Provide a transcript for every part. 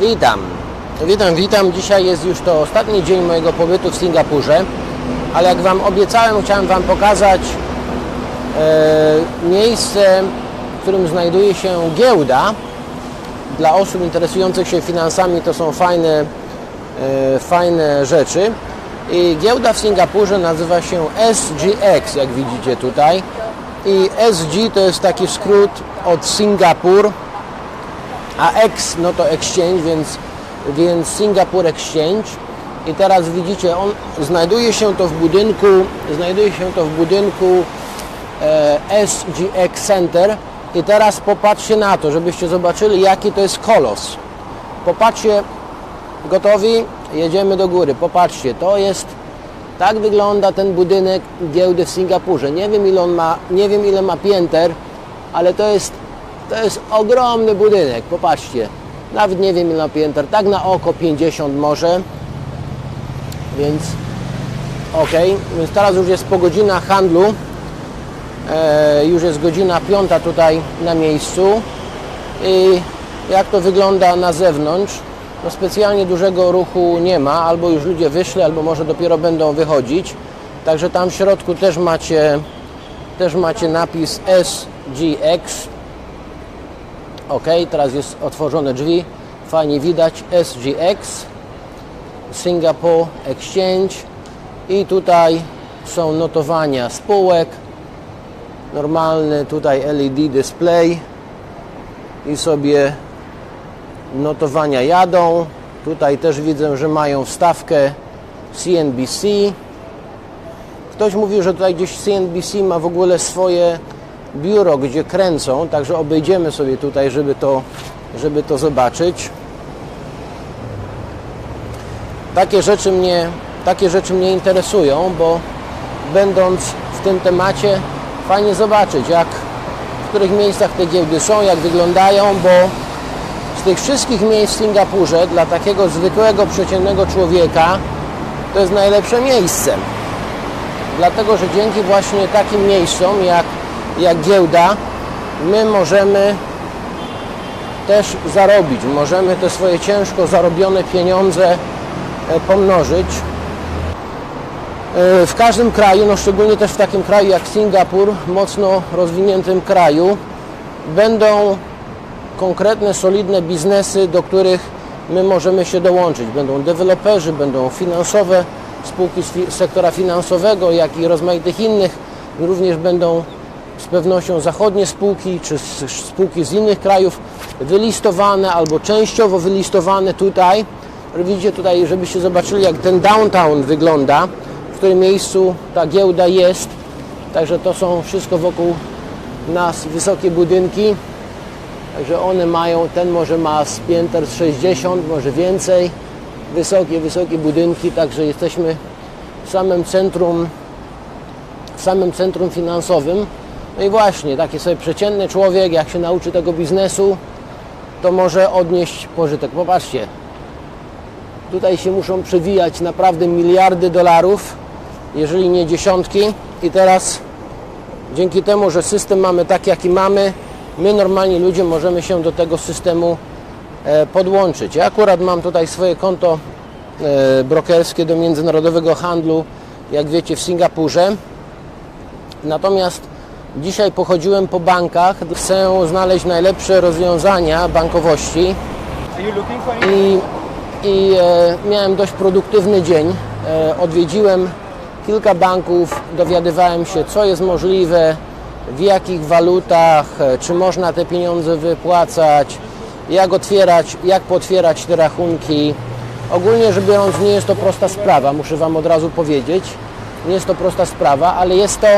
Witam. Witam, witam. Dzisiaj jest już to ostatni dzień mojego pobytu w Singapurze, ale jak Wam obiecałem, chciałem Wam pokazać e, miejsce, w którym znajduje się giełda. Dla osób interesujących się finansami to są fajne, e, fajne rzeczy. I giełda w Singapurze nazywa się SGX, jak widzicie tutaj. I SG to jest taki skrót od Singapur, a X no to exchange, więc, więc Singapore Exchange. I teraz widzicie, on znajduje się to w budynku, znajduje się to w budynku e, SGX Center. I teraz popatrzcie na to, żebyście zobaczyli jaki to jest kolos. Popatrzcie, gotowi? Jedziemy do góry. Popatrzcie, to jest tak wygląda ten budynek giełdy w Singapurze. Nie wiem ile on ma, nie wiem ile ma pięter, ale to jest to jest ogromny budynek, popatrzcie. Nawet nie wiem ile pięter, tak na oko 50 może. Więc ok, więc teraz już jest po godzinach handlu. E, już jest godzina piąta tutaj na miejscu. I jak to wygląda na zewnątrz? No specjalnie dużego ruchu nie ma, albo już ludzie wyszli, albo może dopiero będą wychodzić. Także tam w środku też macie, też macie napis SGX. Ok, teraz jest otworzone drzwi. Fajnie widać SGX, Singapore Exchange i tutaj są notowania spółek. Normalny tutaj LED display i sobie notowania jadą. Tutaj też widzę, że mają wstawkę CNBC. Ktoś mówił, że tutaj gdzieś CNBC ma w ogóle swoje biuro, gdzie kręcą, także obejdziemy sobie tutaj, żeby to, żeby to zobaczyć. Takie rzeczy, mnie, takie rzeczy mnie interesują, bo będąc w tym temacie, fajnie zobaczyć, jak, w których miejscach te giełdy są, jak wyglądają, bo z tych wszystkich miejsc w Singapurze dla takiego zwykłego, przeciętnego człowieka to jest najlepsze miejsce. Dlatego, że dzięki właśnie takim miejscom jak, jak giełda, my możemy też zarobić, możemy te swoje ciężko zarobione pieniądze e, pomnożyć. E, W każdym kraju, no szczególnie też w takim kraju jak Singapur, mocno rozwiniętym kraju, będą konkretne, solidne biznesy, do których my możemy się dołączyć. Będą deweloperzy, będą finansowe spółki z sektora finansowego, jak i rozmaitych innych. Również będą z pewnością zachodnie spółki, czy spółki z innych krajów wylistowane albo częściowo wylistowane tutaj. Widzicie tutaj, żebyście zobaczyli, jak ten downtown wygląda, w którym miejscu ta giełda jest. Także to są wszystko wokół nas wysokie budynki. Także one mają, ten może ma z pięter z 60, może więcej. Wysokie, wysokie budynki, także jesteśmy w samym centrum, w samym centrum finansowym. No i właśnie, taki sobie przeciętny człowiek, jak się nauczy tego biznesu, to może odnieść pożytek. Popatrzcie, tutaj się muszą przewijać naprawdę miliardy dolarów, jeżeli nie dziesiątki. I teraz dzięki temu, że system mamy taki, jaki mamy, my normalni ludzie możemy się do tego systemu e, podłączyć. Ja akurat mam tutaj swoje konto e, brokerskie do międzynarodowego handlu, jak wiecie, w Singapurze. Natomiast dzisiaj pochodziłem po bankach, chcę znaleźć najlepsze rozwiązania bankowości i, i e, miałem dość produktywny dzień. E, odwiedziłem kilka banków, dowiadywałem się, co jest możliwe, w jakich walutach, e, czy można te pieniądze wypłacać, jak otwierać, jak potwierać te rachunki. Ogólnie rzecz biorąc, nie jest to prosta sprawa, muszę Wam od razu powiedzieć. Nie jest to prosta sprawa, ale jest to,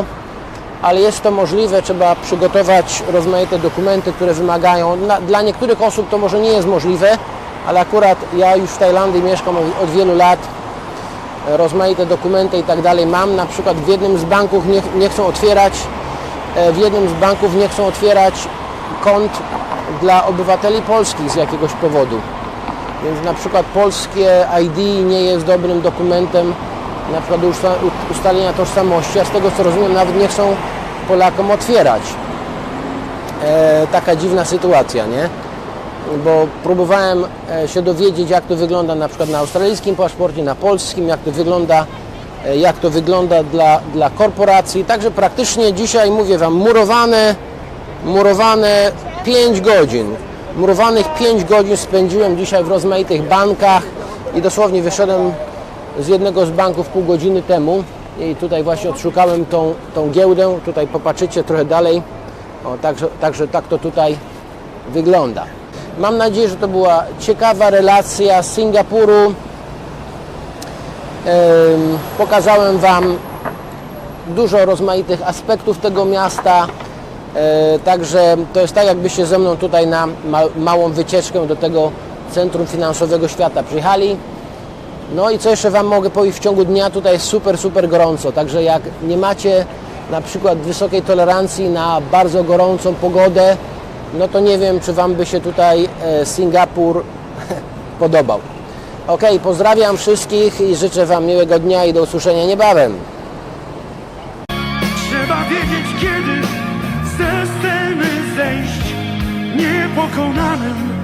ale jest to możliwe. Trzeba przygotować rozmaite dokumenty, które wymagają. Dla niektórych osób to może nie jest możliwe, ale akurat ja już w Tajlandii mieszkam od, wielu lat. Rozmaite dokumenty i tak dalej mam. Na przykład w jednym z banków nie, nie chcą otwierać, e, w jednym z banków nie chcą otwierać kont dla obywateli polskich z jakiegoś powodu. Więc na przykład polskie ID nie jest dobrym dokumentem na przykład ustalenia tożsamości, a z tego co rozumiem nawet nie chcą Polakom otwierać. E, taka dziwna sytuacja, nie? bo próbowałem e, się dowiedzieć, jak to wygląda na przykład na australijskim paszporcie, na polskim, jak to wygląda, e, jak to wygląda dla, dla korporacji. Także praktycznie dzisiaj mówię Wam, murowane, murowane 5 godzin. Murowanych 5 godzin spędziłem dzisiaj w rozmaitych bankach i dosłownie wyszedłem z jednego z banków pół godziny temu i tutaj właśnie odszukałem tą, tą giełdę. Tutaj popatrzycie trochę dalej. O, także, także tak to tutaj wygląda. Mam nadzieję, że to była ciekawa relacja z Singapuru. Em, Pokazałem Wam dużo rozmaitych aspektów tego miasta. E, Także to jest tak, jakbyście ze mną tutaj na ma małą wycieczkę do tego centrum finansowego świata przyjechali. No i co jeszcze Wam mogę powiedzieć, w ciągu dnia tutaj jest super, super gorąco. Także jak nie macie na przykład wysokiej tolerancji na bardzo gorącą pogodę, no to nie wiem, czy Wam by się tutaj e, Singapur podobał. Ok, pozdrawiam wszystkich i życzę Wam miłego dnia i do usłyszenia niebawem. Trzeba wiedzieć kiedy zejść Niepokonanym